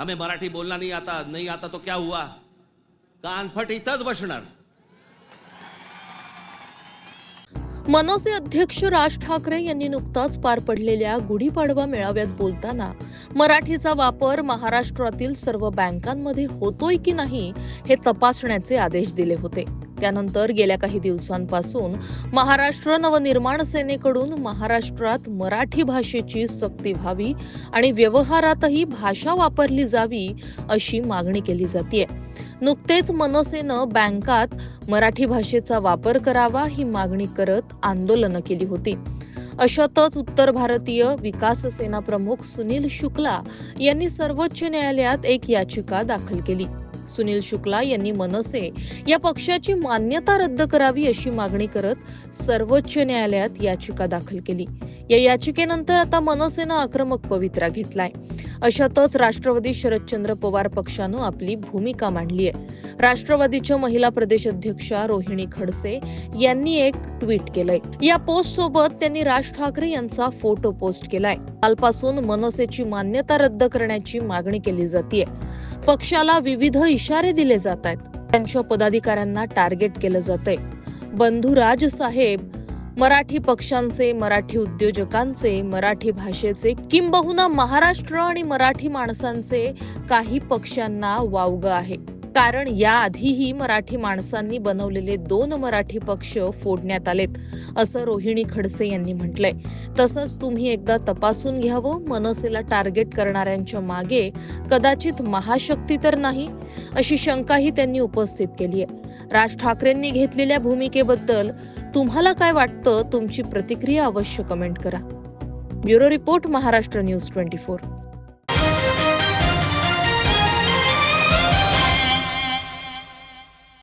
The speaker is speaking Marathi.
हमें मराठी बोलना नहीं आता नहीं आता तो क्या हुआ? कानफट इथंच बसणार. मनसे अध्यक्ष राज ठाकरे यांनी नुकताच पार पडलेल्या गुढीपाडवा मेळाव्यात बोलताना मराठीचा वापर महाराष्ट्रातील सर्व बँकांमध्ये होतोय की नाही हे तपासण्याचे आदेश दिले होते. त्यानंतर गेल्या काही दिवसांपासून महाराष्ट्र नवनिर्माण सेनेकडून महाराष्ट्रात मराठी भाषेची सक्ती व्हावी आणि व्यवहारातही भाषा वापरली जावी अशी मागणी केली जाते नुकतेच मनसेनं बँकात मराठी भाषेचा वापर करावा ही मागणी करत आंदोलनं केली होती. अशातच उत्तर भारतीय विकास सेना प्रमुख सुनील शुक्ला यांनी सर्वोच्च न्यायालयात एक याचिका दाखल केली. सुनील शुक्ला यांनी मनसे या पक्षाची मान्यता रद्द करावी अशी मागणी करत सर्वोच्च न्यायालयात याचिका दाखल केली. या याचिकेनंतर आता मनसेनं आक्रमक पवित्रा घेतलाय. अशातच राष्ट्रवादी शरदचंद्र पवार पक्षानं आपली भूमिका मांडली आहे. राष्ट्रवादीच्या महिला प्रदेश अध्यक्षा रोहिणी खडसे यांनी एक ट्विट केलंय. या पोस्ट सोबत त्यांनी राज ठाकरे यांचा फोटो पोस्ट केलाय. कालपासून मनसेची मान्यता रद्द करण्याची मागणी केली जाते पक्षाला विविध इशारे दिले जात आहेत त्यांच्या पदाधिकाऱ्यांना टार्गेट केलं जातंय. बंधुराज साहेब मराठी पक्षांचे मराठी उद्योजकांचे मराठी भाषेचे किंबहुना महाराष्ट्र आणि मराठी माणसांचे काही पक्षांना वावग आहे. कारण याआधीही मराठी माणसांनी बनवलेले दोन मराठी पक्ष फोडण्यात आलेत असं रोहिणी खडसे यांनी म्हटलंय. तसंच तुम्ही एकदा तपासून घ्यावं मनसेला टार्गेट करणाऱ्यांच्या मागे कदाचित महाशक्ती तर नाही अशी शंकाही त्यांनी उपस्थित केली आहे राज ठाकरेंनी घेतलेल्या भूमिकेबद्दल तुम्हाला काय वाटतं तुमची प्रतिक्रिया अवश्य कमेंट करा. Bureau report Maharashtra news twenty four.